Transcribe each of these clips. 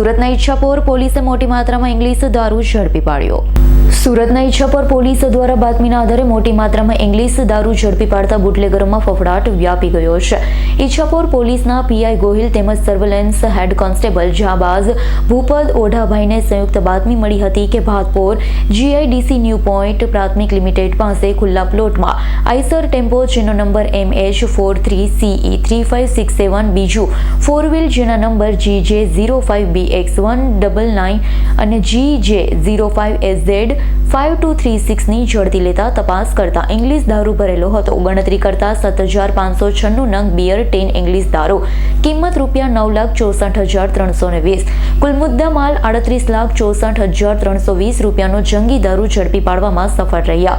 સુરતના ઈચ્છાપોર પોલીસે મોટી માત્રામાં ઇંગ્લિશ દારૂ ઝડપી પાડ્યો. સુરતના ઈચ્છાપોર પોલીસ દ્વારા બાતમીના આધારે મોટી માત્રામાં ઇંગ્લિશ દારૂ ઝડપી પાડતા બુટલેગરોમાં ફફડાટ વ્યાપી ગયો છે. ઈચ્છાપોર પોલીસના પીઆઈ ગોહિલ તેમજ સર્વેલન્સ હેડ કોન્સ્ટેબલ જાબાઝ ભૂપદ ઓઢાભાઈને સંયુક્ત બાતમી મળી હતી કે ભાતપોર જીઆઈડીસી ન્યૂ પોઈન્ટ પ્રાથમિક લિમિટેડ પાસે ખુલ્લા પ્લોટમાં આઈસર ટેમ્પો જેનો number M H four three C E three five six seven બીજું ફોર વ્હીલ જેના number G J zero five B X one double nine અને G J zero five S Z five two three સિક્સની ઝડપી લેતા તપાસ કરતા English દારૂ ભરેલો હતો. ગણતરી કરતા સત્ત હજાર પાંચસો છન્નું નંગ બિયર ટેન ઇંગ્લિશ દારૂ. કિંમત રૂપિયા નવ લાખ ચોસઠ હજાર ત્રણસો ને વીસ. કુલ મુદ્દા માલ આડત્રીસ લાખ ચોસઠ હજાર ત્રણસો વીસ રૂપિયાનો જંગી દારૂ ઝડપી પાડવામાં સફળ રહ્યા.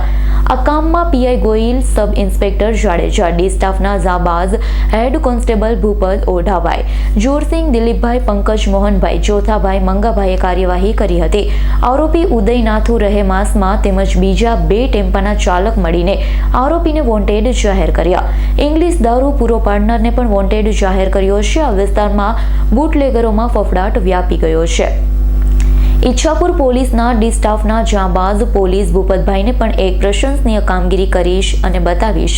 આ કામમાં PI Gohil sub inspector Jadeja, D સ્ટાફના ઝાબાઝ, હેડ કોન્સ્ટેબલ ભૂપત ઓઢાભાઈ જોરસિંહ દિલીપભાઈ, પંકજ મોહનભાઈ, ચોથાભાઈ મંગાભાઈએ કાર્યવાહી કરી હતી. આરોપી ઉદયનાથુ રહેમાસમાં તેમજ બીજા બે ટેમ્પાના ચાલક મળીને આરોપીને વોન્ટેડ જાહેર કર્યા. ઇંગ્લિશ દારૂ પૂરો પાડનારને પણ વોન્ટેડ જાહેર કર્યો છે. આ વિસ્તારમાં બુટલેગરોમાં ફફડાટ વ્યાપી ગયો છે. ઈચ્છાપુર પોલીસના ડી સ્ટાફના જાંબાઝ પોલીસ ભૂપતભાઈને પણ એક પ્રશંસનીય કામગીરી કરીશ અને બતાવીશ.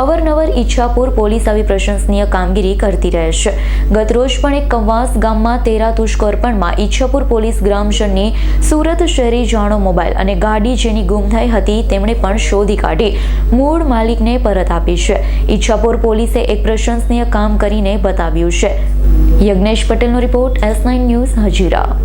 અવરનવર ઈચ્છાપુર પોલીસ આવી પ્રશંસનીય કામગીરી કરતી રહેશે. ગતરોજ પણ એક કંવાસ ગામમાં તેરા તુષ્કર્પણમાં ઈચ્છાપુર પોલીસ ગ્રામજનની સુરત શહેરી જાણો મોબાઈલ અને ગાડી જેની ગુમ થઈ હતી તેમણે પણ શોધી કાઢી. મૂળ માલિકને પરત આપી છે ઈચ્છાપુર પોલીસે એક પ્રશંસનીય કામ કરીને બતાવ્યું છે. યજ્ઞેશ પટેલનો report S nine news Hazira.